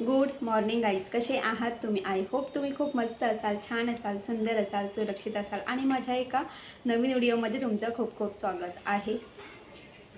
Good morning eyes कसे आहात तुम्ही? आय होप तुम्ही खूप मस्त असाल छान असाल सुंदर असाल सुरक्षित असाल आणि माझ्या एका नवीन व्हिडिओमध्ये तुमचं खूप खूप स्वागत आहे.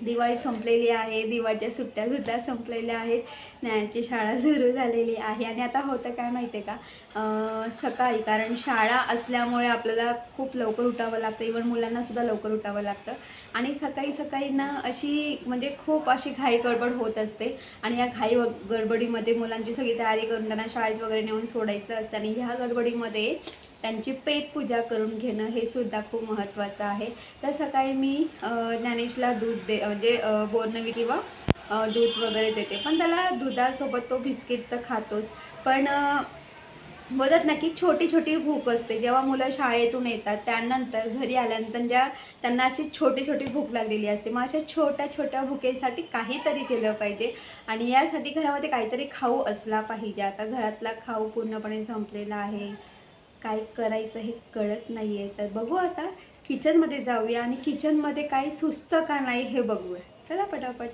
दिवाळी संपलेली आहे दिवाळीच्या सुट्ट्यासुद्धा संपलेल्या आहेत ज्ञानाची शाळा सुरू झालेली आहे. आणि आता होतं काय माहिती आहे का सकाळी कारण शाळा असल्यामुळे आपल्याला खूप लवकर उठावं लागतं. इवन मुलांनासुद्धा लवकर उठावं लागतं. आणि सकाळी सकाळी ना अशी म्हणजे खूप अशी घाई गडबड होत असते. आणि या घाई व- गडबडीमध्ये मुलांची सगळी तयारी करून त्यांना शाळेत वगैरे नेऊन सोडायचं असतं. आणि ह्या गडबडीमध्ये त्यांची पेट पूजा करून घेणं हे सुद्धा खूप महत्त्वाचं आहे. तर सकाळी मी ज्ञानेशला दूध दे म्हणजे बोरनवी किंवा दूध वगैरे देते. पण त्याला दुधासोबत तो बिस्किट तर खातोच. पण अ, बोलतात ना की छोटी छोटी भूक असते. जेव्हा मुलं शाळेतून येतात त्यानंतर घरी आल्यानंतर ज्या त्यांना अशी छोटी छोटी भूक लागलेली असते. मग अशा छोट्या छोट्या भुकेसाठी काहीतरी केलं पाहिजे. आणि यासाठी घरामध्ये काहीतरी खाऊ असला पाहिजे. आता घरातला खाऊ पूर्णपणे संपलेला आहे. काय करायचं हे कळत नाही आहे तर बघू आता किचनमध्ये जाऊया आणि किचनमध्ये काही सुचतं का नाही हे बघूया. चला पटापट.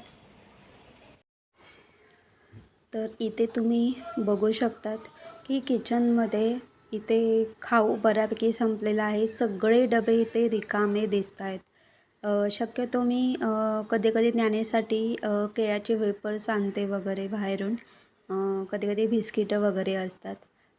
तर इथे तुम्ही बघू शकतात की किचनमध्ये इथे खाऊ बऱ्यापैकी संपलेला आहे. सगळे डबे इथे रिकामे दिसत आहेत. शक्यतो मी कधी कधी ज्ञानेसाठी केळ्याचे वेपर्स आणते वगैरे बाहेरून. कधी कधी बिस्किटं वगैरे असतात.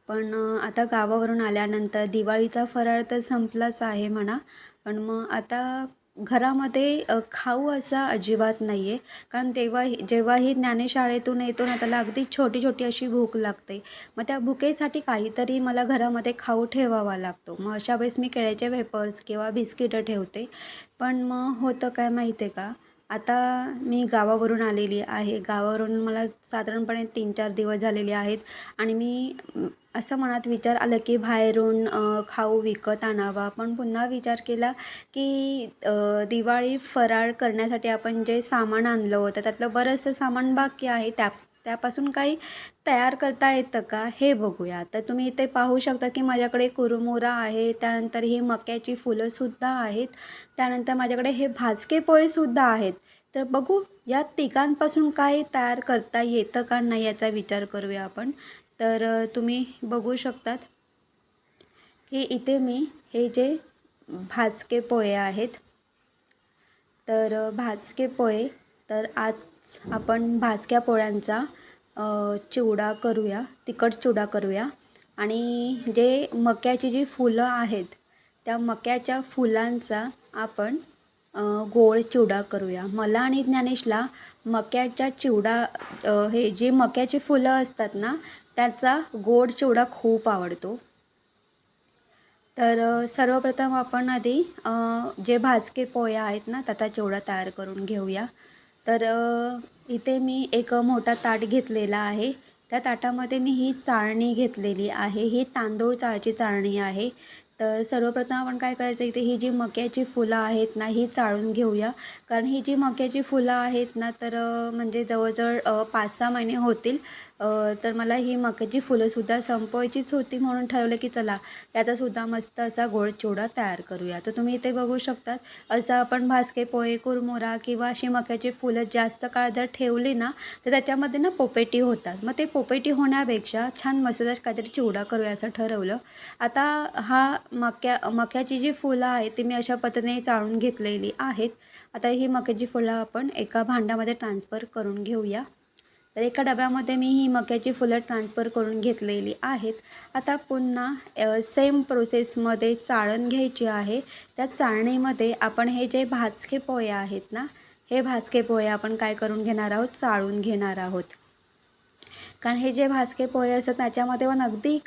पण आता गावावरून आल्यानंतर दिवाळीचा फराळ तर संपलाच आहे म्हणा. पण मग आता घरामध्ये खाऊ असा अजिबात नाही आहे कारण तेव्हा जेव्हाही ज्ञानेशाळेतून येतो ना त्याला अगदी छोटी छोटी अशी भूक लागते. मग त्या भुकेसाठी काहीतरी मला घरामध्ये खाऊ ठेवावा लागतो. मग अशा वेळेस मी केळ्याचे वेपर्स किंवा बिस्किटं ठेवते. पण मग होतं काय माहिती आहे का? आता मी गावावरून आलेली आहे. गावावरून मला साधारणपणे तीन चार दिवस झालेले आहेत आणि मी असं मनात विचार आलं की बाहेरून खाऊ विकत आणावा. पण पुन्हा विचार केला की दिवाळी फराळ करण्यासाठी आपण जे सामान आणलं होतं त्यातलं बरंचसं सामान बाकी आहे. त्या त्यापासून काही तयार करता येतं का? हे बघूया. तर तुम्ही इथे पाहू शकता की माझ्याकडे कुरमुरा आहे त्यानंतर ही मक्याची फुलंसुद्धा आहेत त्यानंतर माझ्याकडे हे भाजके पोहेसुद्धा आहेत. तर बघू या तिघांपासून काही तयार करता येतं का नाही याचा विचार करूया आपण. तर तुम्ही बघू शकतात की इथे मी हे जे भाजके पोहे आहेत तर भाजके पोहे तर आज आपण भाजक्या पोळ्यांचा चिवडा करूया तिखट चिवडा करूया. आणि जे मक्याची जी फुलं आहेत त्या मक्याच्या फुलांचा आपण गोळ गोड चिवडा करूया. मला आणि ज्ञानेशला मक्याच्या चिवडा हे जी मक्याची फुलं असतात ना त्याचा गोड चिवडा खूप आवडतो. तर सर्वप्रथम आपण आधी जे भाजके पोहे आहेत ना त्याचा चिवडा तयार करून घेऊया. तर इथे मी एक मोठा ताट घेतलेला आहे. त्या ताटामध्ये मी ही चाळणी घेतलेली आहे. ही तांदूळ चाळची चाळणी आहे. तर सर्वप्रथम आपण काय करायचं इथे ही जी मक्याची फुलं आहेत ना ही चाळून घेऊया. कारण ही जी मक्याची फुलं आहेत ना तर म्हणजे जवळजवळ पाच सहा महिने होतील. तर मला ही मक्याची फुलंसुद्धा संपवायचीच होती म्हणून ठरवलं की चला याचासुद्धा मस्त असा गोड चिवडा तयार करूया. तर तुम्ही इथे बघू शकतात असं आपण भासके पोहे कुरमुरा किंवा अशी मक्याची फुलं जास्त काळ जर ठेवली ना तर त्याच्यामध्ये ना पोपेटी होतात. मग ते पोपेटी होण्यापेक्षा छान मस्त काहीतरी चिवडा करूया असं ठरवलं. आता हा मक्या मक्याची जी फुलं आहेत ती मी अशा पद्धतीने चाळून घेतलेली आहेत. आता ही मक्याची फुलं आपण एका भांड्यामध्ये ट्रान्सफर करून घेऊया. तर एका डब्यामध्ये मी ही मक्याची फुलं ट्रान्सफर करून घेतलेली आहेत. आता पुन्हा सेम प्रोसेसमध्ये चाळण घ्यायची आहे. त्या चाळणीमध्ये आपण हे जे भाजके पोहे आहेत ना हे भाजके पोहे आपण काय करून घेणार आहोत? चाळून घेणार आहोत. कारण हे जे भाजके पोहे असतात त्याच्यामध्ये पण अगदी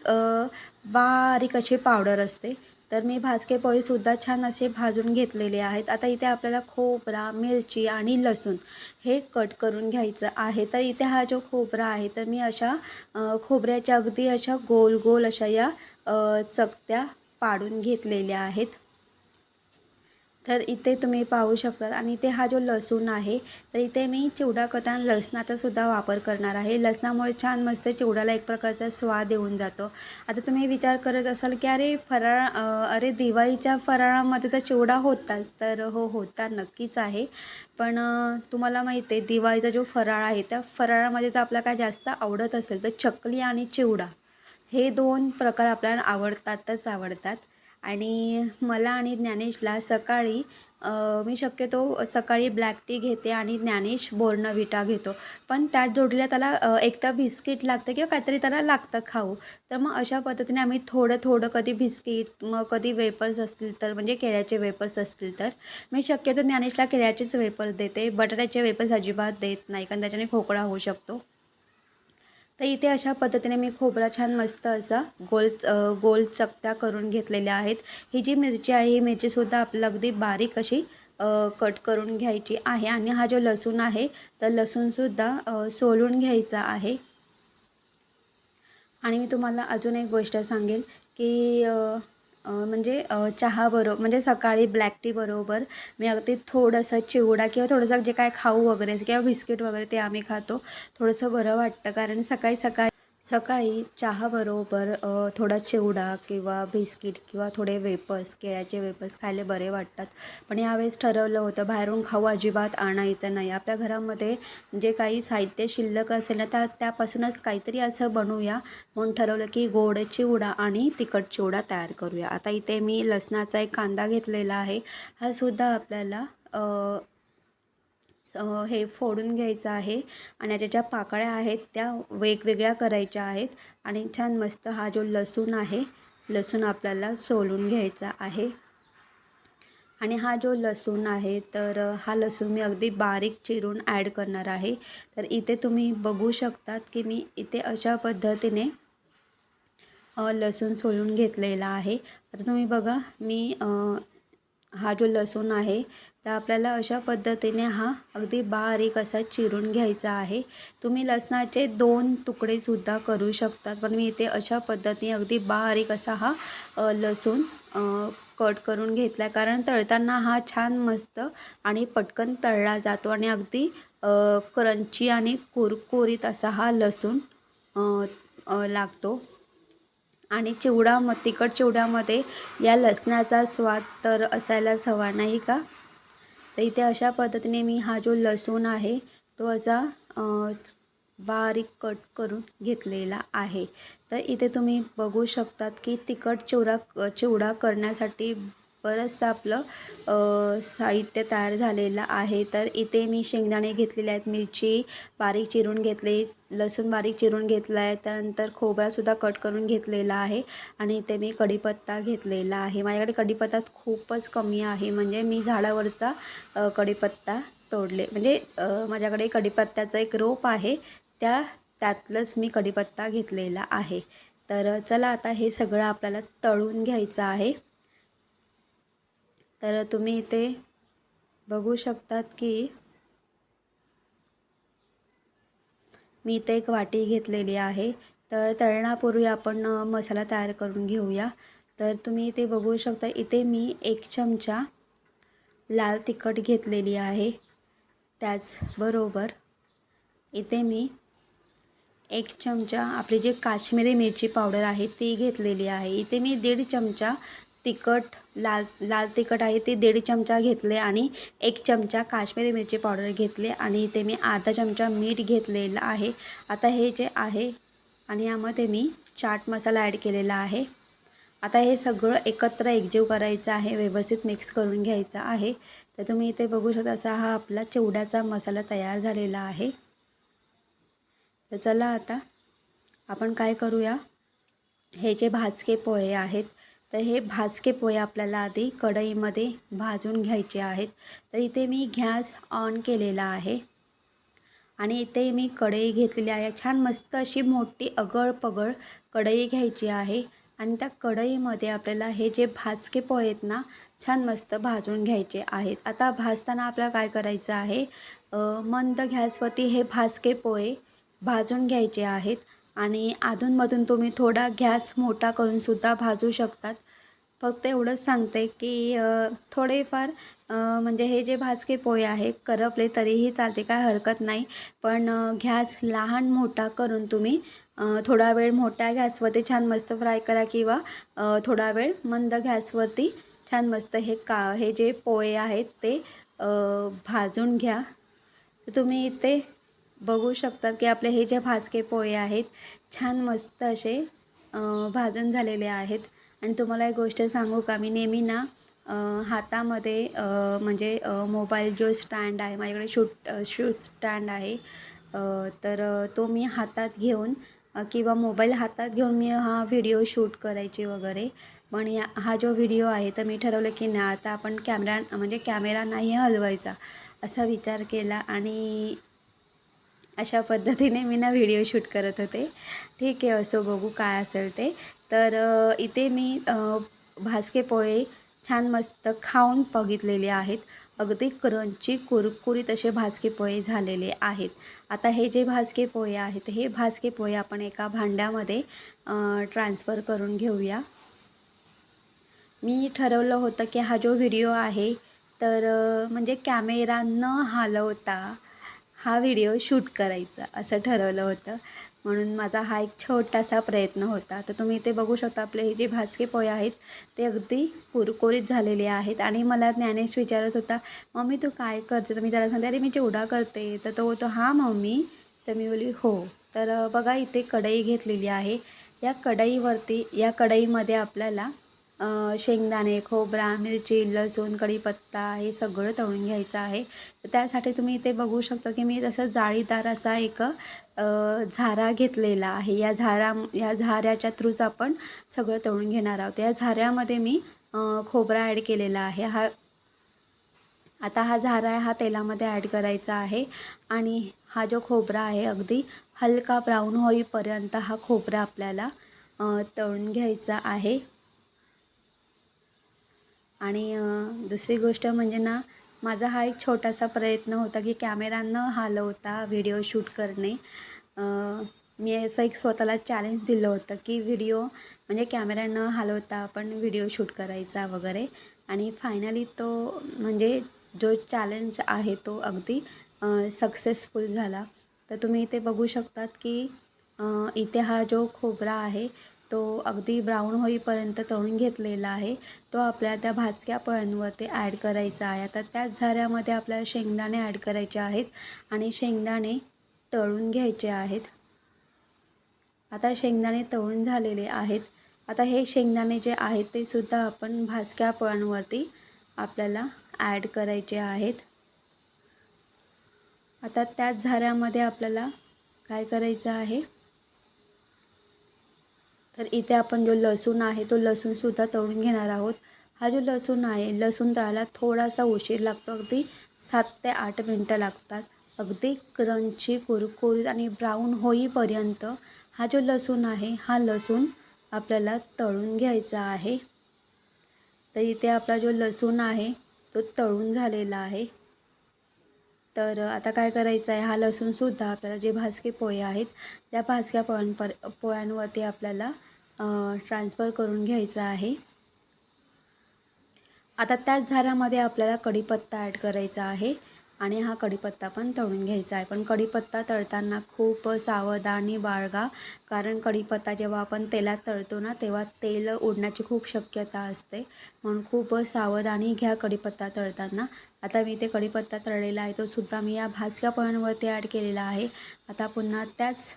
बारीक अशी पावडर असते. तर मी भाजके पोहेसुद्धा छान असे भाजून घेतलेले आहेत. आता इथे आपल्याला खोबरा मिरची आणि लसूण हे कट करून घ्यायचं आहे. तर इथे हा जो खोबरा आहे तर मी अशा खोबऱ्याच्या अगदी अशा गोल गोल अशा या चकत्या पाडून घेतलेल्या आहेत. तर इथे तुम्ही पाहू शकता आणि इथे हा जो लसूण आहे तर इथे मी चिवडा करताना लसणाचा सुद्धा वापर करणार आहे. लसणामुळे छान मस्त चिवड्याला एक प्रकारचा स्वाद येऊन जातो. आता तुम्ही विचार करत असाल की अरे फराळ अरे दिवाळीच्या फराळामध्ये तर चिवडा होताच. तर हो होता नक्कीच आहे. पण तुम्हाला माहिती आहे दिवाळीचा जो फराळ आहे त्या फराळामध्ये जर आपला काय जास्त आवडत असेल तर चकली आणि चिवडा. हे दोन प्रकार आपल्याला आवडतातच आवडतात. आणि मला आणि ज्ञानेशला सकाळी मी शक्यतो सकाळी ब्लॅक टी घेते आणि ज्ञानेश बोर्नविटा घेतो. पण त्यात जोडीला त्याला एक तर बिस्किट लागतं किंवा काहीतरी त्याला लागतं खाऊ. तर मग अशा पद्धतीने आम्ही थोडं थोडं कधी बिस्किट मग कधी वेपर्स असतील तर म्हणजे केळ्याचे वेपर्स असतील तर मी शक्यतो ज्ञानेशला केळ्याचेच वेपर्स देते. बटाट्याचे वेपर्स अजिबात देत नाही कारण त्याच्याने खोकळा होऊ शकतो. तर इथे अशा पद्धतीने मी खोबरा छान मस्त असा गोल गोल चकत्या करून घेतलेल्या आहेत. ही जी मिरची आहे ही मिरचीसुद्धा आपल्याला अगदी बारीक अशी कट करून घ्यायची आहे. आणि हा जो लसूण आहे तर लसूणसुद्धा सोलून घ्यायचा आहे. आणि मी तुम्हाला अजून एक गोष्ट सांगेल की म्हणजे अ, चहा म्हणजे सकाळी ब्लॅक टी बरोबर मी अगदी थोडंसं चिवडा किंवा थोडंसं जे काय खाऊ वगैरे किंवा बिस्किट वगैरे ते आम्ही खातो. थोडंसं बरं वाटतं कारण सकाळी सकाळी सकाळी चहाबरोबर थोडा चिवडा किंवा बिस्किट किंवा थोडे वेपर्स केळ्याचे वेपर्स खायला बरे वाटतात. पण यावेळेस ठरवलं होतं बाहेरून खाऊ अजिबात आणायचं नाही. आपल्या घरामध्ये जे काही साहित्य शिल्लक असेल ना त्या त्यापासूनच काहीतरी असं बनवूया म्हणून ठरवलं की गोड चिवडा आणि तिखट चिवडा तयार करूया. आता इथे मी लसणाचा एक कांदा घेतलेला आहे. हा सुद्धा आपल्याला हे फोडून घ्यायचं आहे. आणि याच्या ज्या पाकळ्या आहेत त्या वेगवेगळ्या करायच्या आहेत. आणि छान मस्त हा जो लसूण आहे लसूण आपल्याला सोलून घ्यायचा आहे. आणि हा जो लसूण आहे तर हा लसूण मी अगदी बारीक चिरून ॲड करणार आहे. तर इथे तुम्ही बघू शकतात की मी इथे अशा पद्धतीने लसूण सोलून घेतलेला आहे. आता तुम्ही बघा मी हा जो लसूण आहे तर आपल्याला अशा पद्धतीने हा अगदी बारीक असा चिरून घ्यायचा आहे. तुम्ही लसणाचे दोन तुकडेसुद्धा करू शकतात पण मी इथे अशा पद्धतीने अगदी बारीक असा हा लसूण कट करून घेतला आहे कारण तळताना हा छान मस्त आणि पटकन तळला जातो आणि अगदी क्रंची आणि कुरकुरीत असा हा लसूण लागतो. आणि चिवडा मग तिखट चिवड्यामध्ये या लसणाचा स्वाद तर असायलाच हवा नाही का? तर इथे अशा पद्धतीने मी हा जो लसूण आहे तो असा बारीक कट करून घेतलेला आहे. तर इथे तुम्ही बघू शकतात की तिखट चिवडा चिवडा करण्यासाठी बरंचसं आपलं साहित्य तयार झालेलं आहे. तर इथे मी शेंगदाणे घेतलेले आहेत मिरची बारीक चिरून घेतली लसूण बारीक चिरून घेतला आहे. त्यानंतर खोबरासुद्धा कट करून घेतलेला आहे आणि इथे मी कढीपत्ता घेतलेला आहे. माझ्याकडे कढीपत्ता खूपच कमी आहे. म्हणजे मी झाडावरचा कढीपत्ता तोडले. म्हणजे माझ्याकडे कढीपत्त्याचं एक रोप आहे. त्या त्यातलंच मी कढीपत्ता घेतलेला आहे. तर चला आता हे सगळं आपल्याला तळून घ्यायचं आहे. तर तुम्ही इथे बघू शकतात की मी इथे एक वाटी घेतलेली आहे. तर तळणापूर्वी आपण मसाला तयार करून घेऊया. तर तुम्ही इथे बघू शकता इथे मी एक चमचा लाल तिखट घेतलेली आहे. त्याचबरोबर इथे मी एक चमचा आपली जी काश्मीरी मिरची पावडर आहे ती घेतलेली आहे. इथे मी दीड चमचा तिखट लाल लाल तिखट आहे ते दीड चमचा घेतले आणि एक चमचा काश्मीरी मिरची पावडर घेतले आणि इथे मी अर्धा चमचा मीठ घेतलेलं आहे. आता हे जे आहे आणि यामध्ये मी चाट मसाला ॲड केलेला आहे. आता हे सगळं एकत्र एकजीव करायचं आहे व्यवस्थित मिक्स करून घ्यायचं आहे. तर तुम्ही इथे बघू शकता असा हा आपला चिवड्याचा मसाला तयार झालेला आहे. तर चला आता आपण काय करूया? हे जे भाजके पोहे आहेत तर हे भाजके पोहे आपल्याला आधी कढईमध्ये भाजून घ्यायचे आहेत. तर इथे मी गॅस ऑन केलेला आहे. आणि इथे मी कढई घेतलेली आहे. छान मस्त अशी मोठी अगळ पगळ कढई घ्यायची आहे. आणि त्या कढईमध्ये आपल्याला हे जे भाजके पोहे आहेत ना छान मस्त भाजून घ्यायचे आहेत. आता भाजताना आपल्याला काय करायचं आहे? मंद गॅसवरती हे भाजके पोहे भाजून घ्यायचे आहेत. आणि अधूनमधून तुम्ही थोडा गॅस मोठा करूनसुद्धा भाजू शकतात. फक्त एवढंच सांगते की थोडेफार म्हणजे हे जे भाजके पोहे आहे करपले तरीही चालते काय हरकत नाही. पण गॅस लहान मोठा करून तुम्ही थोडा वेळ मोठ्या गॅसवरती छान मस्त फ्राय करा किंवा थोडा वेळ मंद गॅसवरती छान मस्त हे का हे जे पोहे आहेत ते भाजून घ्या. तर तुम्ही इथे बघू शकता की आपले हे जे भाजके पोहे आहेत छान मस्त असे भाजून झालेले आहेत. आणि तुम्हाला एक गोष्ट सांगू का? मी नेहमी ना हातामध्ये म्हणजे मोबाईल जो स्टँड आहे माझ्याकडे शूट शूट स्टँड आहे तर तो मी हातात घेऊन किंवा मोबाईल हातात घेऊन मी हा व्हिडिओ शूट करायची वगैरे. पण या हा जो व्हिडिओ आहे तर मी ठरवलं की नाही आता आपण कॅमेरा म्हणजे कॅमेरा नाही हलवायचा असा विचार केला. आणि अशा पद्धतीने मी ना व्हिडिओ शूट करत होते. ठीक आहे असो बघू काय असेल ते. तर इथे मी भासके पोहे छान मस्त खाऊन बघितलेले आहेत. अगदी क्रंची कुरकुरीत असे भाजके पोहे झालेले आहेत. आता हे जे भाजके पोहे आहेत हे भाजके पोहे आपण एका भांड्यामध्ये ट्रान्सफर करून घेऊया. मी ठरवलं होतं की हा जो व्हिडिओ आहे तर म्हणजे कॅमेरा न हलवता हा व्हिडिओ शूट करायचा असं ठरवलं होतं. म्हणून माझा हा एक छोटासा प्रयत्न होता. तर तुम्ही इथे बघू शकता आपले हे जे भाजके पोहे आहेत ते अगदी कुरकुरीत झालेले आहेत. आणि मला ज्ञानेश विचारत होता मम्मी तू काय करते? तर मी त्याला सांगते अरे मी चिवडा करते. तर तो होतो हां मम्मी. तर मी बोली हो. तर बघा इथे कढई घेतलेली आहे. या कढईवरती या कढईमध्ये आपल्याला शेंगदाणे खोबरा मिरची लसूण कढीपत्ता हे सगळं तळून घ्यायचं आहे. तर त्यासाठी तुम्ही इथे बघू शकता की मी तसं जाळीदार असा एक झारा घेतलेला आहे. या झारा या झाऱ्याच्या थ्रूच आपण सगळं तळून घेणार आहोत. या झाऱ्यामध्ये मी खोबरा ॲड केलेला आहे. हा आता हा झारा आहे हा तेलामध्ये ॲड करायचा आहे आणि हा जो खोबरा आहे अगदी हलका ब्राऊन होईपर्यंत हा खोबरा आपल्याला तळून घ्यायचा आहे. आणि दुसरी गोष्ट म्हणजे ना माझा हा एक छोटासा प्रयत्न होता की कॅमेरा न हलवता व्हिडिओ शूट करणे. मी असं एक स्वतःला चॅलेंज दिलं होतं की व्हिडिओ म्हणजे कॅमेरा न हलवता आपण व्हिडिओ शूट करायचा वगैरे. आणि फायनली तो म्हणजे जो चॅलेंज आहे तो अगदी सक्सेसफुल झाला. तर तुम्ही इथे बघू शकतात की इथे हा जो खोबरा आहे तो अगदी ब्राऊन होईपर्यंत तळून घेतलेला आहे. तो आपल्या त्या भाजक्या पळ्यांवरती ॲड करायचा आहे. आता त्याच झाऱ्यामध्ये आपल्याला शेंगदाणे ॲड करायचे आहेत आणि शेंगदाणे तळून घ्यायचे आहेत. आता शेंगदाणे तळून झालेले आहेत. आता हे शेंगदाणे जे आहेत ते सुद्धा आपण भाजक्या पोळ्यांवरती आपल्याला ॲड करायचे आहेत. आता त्याच झाऱ्यामध्ये आपल्याला काय करायचं आहे? तर इथे आपण जो लसूण आहे तो लसूणसुद्धा तळून घेणार आहोत. हा जो लसूण आहे लसूण तळायला थोडासा उशीर लागतो. अगदी सात ते आठ मिनटं लागतात. अगदी क्रंची कुरकुरीत आणि ब्राऊन होईपर्यंत हा जो लसूण आहे हा लसूण आपल्याला तळून घ्यायचा आहे. तर इथे आपला जो लसूण आहे तो तळून झालेला आहे. तर आता काय करायचं आहे हा लसूणसुद्धा आपल्याला जे भाजके पोहे आहेत त्या भाजक्या पोळ्यांपर पोळ्यांवरती आपल्याला ट्रान्सफर करून घ्यायचं आहे. आता त्याच झाऱ्यामध्ये आपल्याला कढीपत्ता ॲड करायचा आहे आणि हा कढीपत्ता पण तळून घ्यायचा आहे. पण कढीपत्ता तळताना खूप सावधानी बाळगा कारण कढीपत्ता जेव्हा आपण तेलात तळतो ना तेव्हा तेल उडण्याची खूप शक्यता असते. म्हणून खूप सावधानी घ्या कढीपत्ता तळताना. आता मी ते कढीपत्ता तळलेला आहे. तो सुद्धा मी या भाजक्या पोळ्यांवरती ॲड केलेला आहे. आता पुन्हा त्याच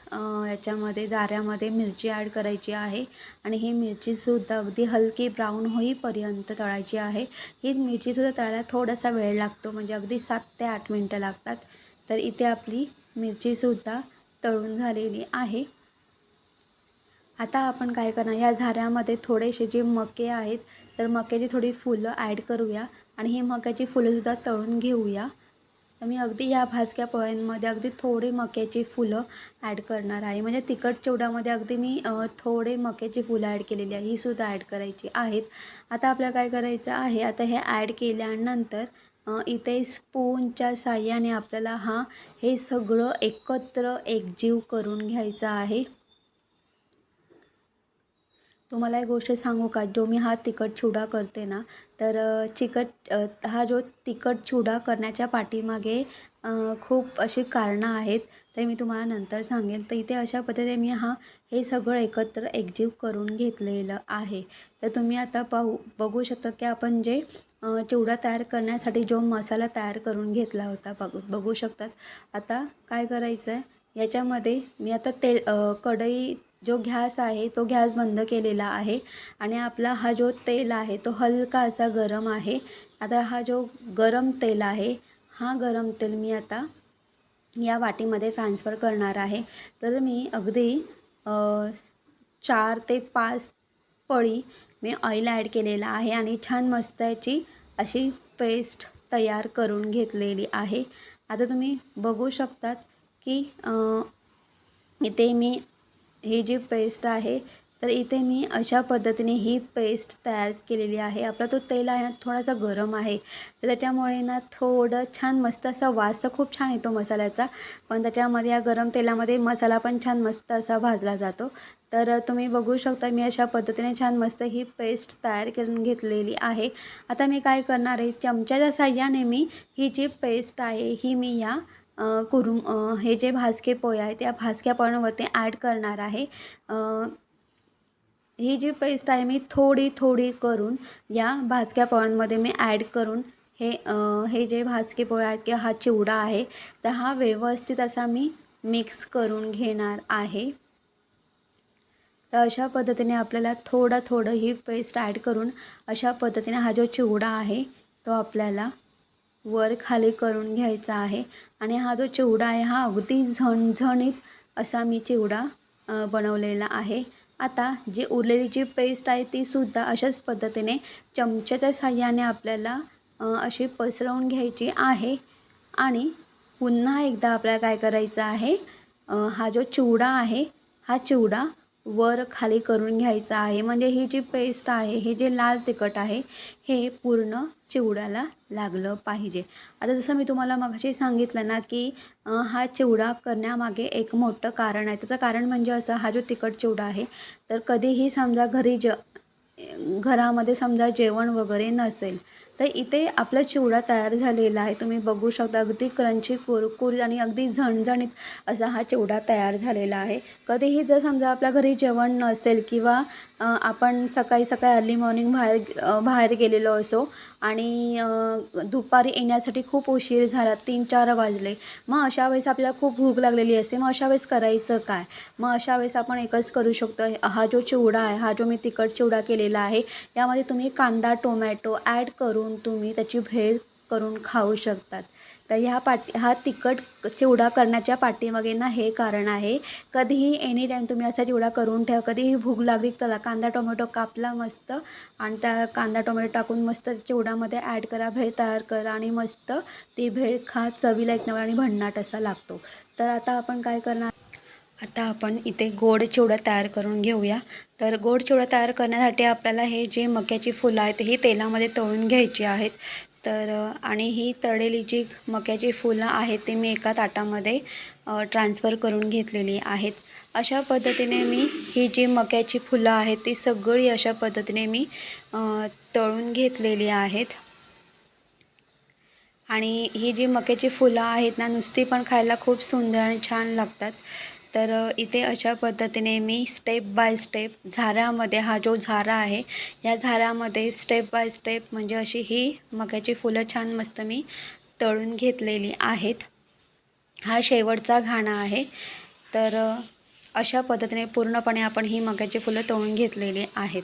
याच्यामध्ये जाऱ्यामध्ये मिरची ॲड करायची आहे. आणि ही मिरचीसुद्धा अगदी हलकी ब्राऊन होईपर्यंत तळायची आहे. ही मिरचीसुद्धा तळायला थोडासा वेळ लागतो. म्हणजे अगदी सात ते आठ मिनटं लागतात. तर इथे आपली मिरचीसुद्धा तळून झालेली आहे. आता आपण काय करणार? ह्या झाऱ्यामध्ये थोडेसे जे मके आहेत तर मक्याची थोडी फुलं ॲड करूया. आणि ही मक्याची फुलंसुद्धा तळून घेऊया. तर मी अगदी या भाजक्या पोह्यांमध्ये अगदी थोडे मक्याची फुलं ॲड करणार आहे. म्हणजे तिखट चिवड्यामध्ये अगदी मी थोडे मक्याची फुलं ॲड केलेली आहे. ही सुद्धा ॲड करायची आहेत. आता आपल्याला काय करायचं आहे? आता हे ॲड केल्यानंतर इथे स्पूनच्या साह्याने आपल्याला हा हे सगळं एकत्र एकजीव करून घ्यायचं आहे. तुम्हाला एक गोष्ट सांगू का? जो मी हा तिखट चिवडा करते ना तर चिकट हा जो तिखट चिवडा करण्याच्या पाठीमागे खूप अशी कारणं आहेत ते मी तुम्हाला नंतर सांगेल तर इथे अशा पद्धतीने मी हा हे सगळं एकत्र एकजीव करून घेतलेलं आहे. तर तुम्ही आता पाहू बघू शकता की आपण जे चिवडा तयार करण्यासाठी जो मसाला तयार करून घेतला होता बघू बघू शकतात. आता काय करायचं आहे याच्यामध्ये मी आता तेल कढई जो गॅस आहे तो गॅस बंद केलेला आहे आणि आपला हा जो तेल आहे तो हलका असा गरम आहे. आता हा जो गरम तेल आहे हा गरम तेल मी आता या वाटीमध्ये ट्रान्सफर करणार आहे. तर मी अगदी चार ते पाच पळी मी ऑइल ॲड केलेला आहे आणि छान मस्त याची अशी पेस्ट तयार करून घेतलेली आहे. आता तुम्ही बघू शकतात की इथे मी ही जी पेस्ट आहे तर इथे मी अशा पद्धतीने ही पेस्ट तयार केलेली आहे. आपला तो तेल आहे ना थोडासा गरम आहे. तर त्याच्यामुळे ना थोडं छान मस्त असा वास तर खूप छान येतो मसाल्याचा पण त्याच्यामध्ये या गरम तेलामध्ये मसाला पण छान मस्त असा भाजला जातो. तर तुम्ही बघू शकता मी अशा पद्धतीने छान मस्त ही पेस्ट तयार करून घेतलेली आहे. आता मी काय करणार आहे चमच्याच्या साह्याने मी ही जी पेस्ट आहे ही मी या कुरुम हे जे भाजके पोहे आहे त्या भाजक्या पोह्यांवरती ॲड करणार आहे. ही जी पेस्ट आहे मी थोडी थोडी करून या भाजक्या पोळ्यांमध्ये मी ॲड करून हे हे जे भाजके पोहे आहेत किंवा हा चिवडा आहे तर हा व्यवस्थित असा मी मिक्स करून घेणार आहे. तर अशा पद्धतीने आपल्याला थोडं थोडं ही पेस्ट ॲड करून अशा पद्धतीने हा जो चिवडा आहे तो आपल्याला वर खाली करून घ्यायचा आहे. आणि हा जो चिवडा आहे हा अगदी झणझणीत असा मी चिवडा बनवलेला आहे. आता जी उरलेली जी पेस्ट आहे तीसुद्धा अशाच पद्धतीने चमच्याच्या साह्याने आपल्याला अशी पसरवून घ्यायची आहे. आणि पुन्हा एकदा आपल्याला काय करायचं आहे हा जो चिवडा आहे हा चिवडा वर खाली करून घ्यायचं आहे. म्हणजे ही जी पेस्ट आहे हे जे लाल तिखट आहे हे पूर्ण चिवड्याला लागलं पाहिजे. आता जसं मी तुम्हाला मगाशी सांगितलं ना की हा चिवडा करण्यामागे एक मोठं कारण आहे. त्याचं कारण म्हणजे असं हा जो तिखट चिवडा आहे तर कधीही समजा घरी ज घरामध्ये समजा जेवण वगैरे नसेल तर इथे आपला चिवडा तयार झालेला आहे. तुम्ही बघू शकता अगदी क्रंची कुरकुरीत आणि अगदी झणझणीत असा हा चिवडा तयार झालेला आहे. कधीही जर समजा आपल्या घरी जेवण नसेल किंवा आपण सकाळी सकाळी अर्ली मॉर्निंग बाहेर बाहेर गेलेलो असो आणि दुपारी येण्यासाठी खूप उशीर झाला तीन चार वाजले. मग अशा वेळेस आपल्याला खूप भूक लागलेली असते. मग अशा वेळेस करायचं काय? मग अशा वेळेस आपण एकच करू शकतो. हा जो चिवडा आहे हा जो मी तिखट चिवडा केलेला आहे यामध्ये तुम्ही कांदा टोमॅटो ॲड करून तुम्ही त्याची भेळ करून खाऊ शकतात. तर ह्या पाटी हा तिखट चिवडा करण्याच्या पाठीमागे ना हे कारण आहे. कधीही एनी टाईम तुम्ही असा चिवडा करून ठेवा. कधीही भूक लागली त्याला कांदा टोमॅटो कापला मस्त आणि त्या कांदा टोमॅटो टाकून मस्त चिवडामध्ये ॲड करा. भेळ तयार करा आणि मस्त ती भेळ खा चवीला एक नंबर आणि भन्नाट असा लागतो. तर आता आपण काय करणार? आता आपण इथे गोड चिवडा तयार करून घेऊया. तर गोड चिवडा तयार करण्यासाठी आपल्याला हे जे मक्याची फुलं आहेत ही तेलामध्ये तळून घ्यायची आहेत. तर आणि ही तळलेली जी मक्याची फुलं आहेत ते मी एका ताटामध्ये ट्रान्सफर करून घेतलेली आहेत. अशा पद्धतीने मी ही जी मक्याची फुलं आहेत ती सगळी अशा पद्धतीने मी तळून घेतलेली आहेत. आणि ही जी मक्याची फुलं आहेत ना नुसती पण खायला खूप सुंदर आणि छान लागतात. तर इथे अशा पद्धतीने मी स्टेप बाय स्टेप झाऱ्यामध्ये हा जो झारा आहे या झाऱ्यामध्ये स्टेप बाय स्टेप म्हणजे अशी ही मक्याची फुलं छान मस्त मी तळून घेतलेली आहेत. हा शेवटचा घाणा आहे. तर अशा पद्धतीने पूर्णपणे आपण ही मक्याची फुलं तळून घेतलेली आहेत.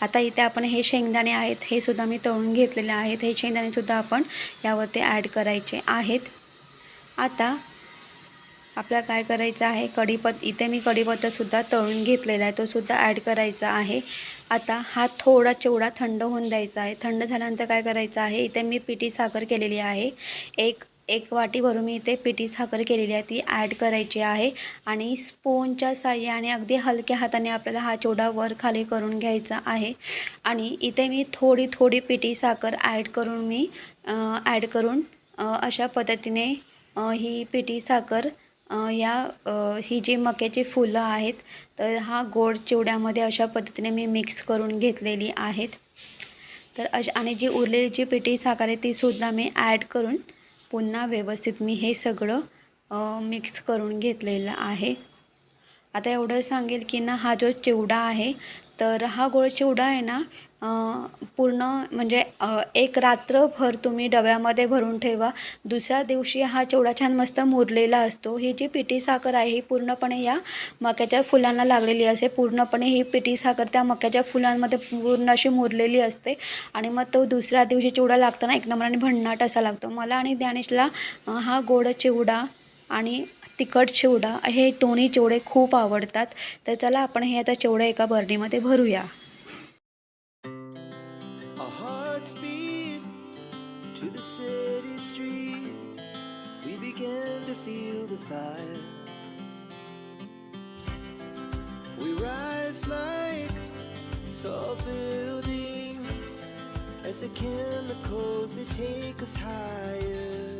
आता इथे आपण हे शेंगदाणे आहेत हे सुद्धा मी तळून घेतलेले आहेत. हे शेंगदाणेसुद्धा आपण यावरती ॲड करायचे आहेत. आता आपल्या काय करायचं आहे? कढीपत इथे मी कढीपत्तासुद्धा तळून घेतलेला आहे. तोसुद्धा ॲड करायचा आहे. आता हा थोडा चिवडा थंड होऊन द्यायचा आहे. थंड झाल्यानंतर काय करायचं आहे? इथे मी पिठी साखर केलेली आहे. एक एक वाटी भरून मी इथे पिठी साखर केलेली आहे. ती ॲड करायची आहे. आणि स्पूनच्या साह्याने अगदी हलक्या हाताने आपल्याला हा चिवडा वर खाली करून घ्यायचा आहे. आणि इथे मी थोडी थोडी पिठी साखर ॲड करून मी ॲड करून अशा पद्धतीने ही पिठी साखर या ही जी मक्याची फुलं आहेत तर हा गोड चिवड्यामध्ये अशा पद्धतीने मी मिक्स करून घेतलेली आहेत. तर अशा आणि जी उरलेली जी पिठी साखर आहे तीसुद्धा मी ॲड करून पुन्हा व्यवस्थित मी हे सगळं मिक्स करून घेतलेलं आहे. आता एवढं सांगेल की ना हा जो चिवडा आहे तर हा गोड चिवडा आहे ना पूर्ण म्हणजे एक रात्रभर तुम्ही डब्यामध्ये भरून ठेवा. दुसऱ्या दिवशी हा चिवडा छान मस्त मुरलेला असतो. ही जी पिठी साखर आहे ही पूर्णपणे या मक्याच्या फुलांना लागलेली असते. पूर्णपणे ही पिठी साखर त्या मक्याच्या फुलांमध्ये पूर्ण अशी मुरलेली असते. आणि मग तो दुसऱ्या दिवशी चिवडा लागताना एक नंबराने भन्नाट असा लागतो. मला आणि ज्ञानेशला हा गोड चिवडा आणि तिखट चिवडा हे दोन्ही चिवडे खूप आवडतात तर चला आपण हे आता चिवडे एका बरणीमध्ये भरूया Our hearts beat to the city streets. We began to feel the fire. We rise like tall buildings as the chemicals they take us higher.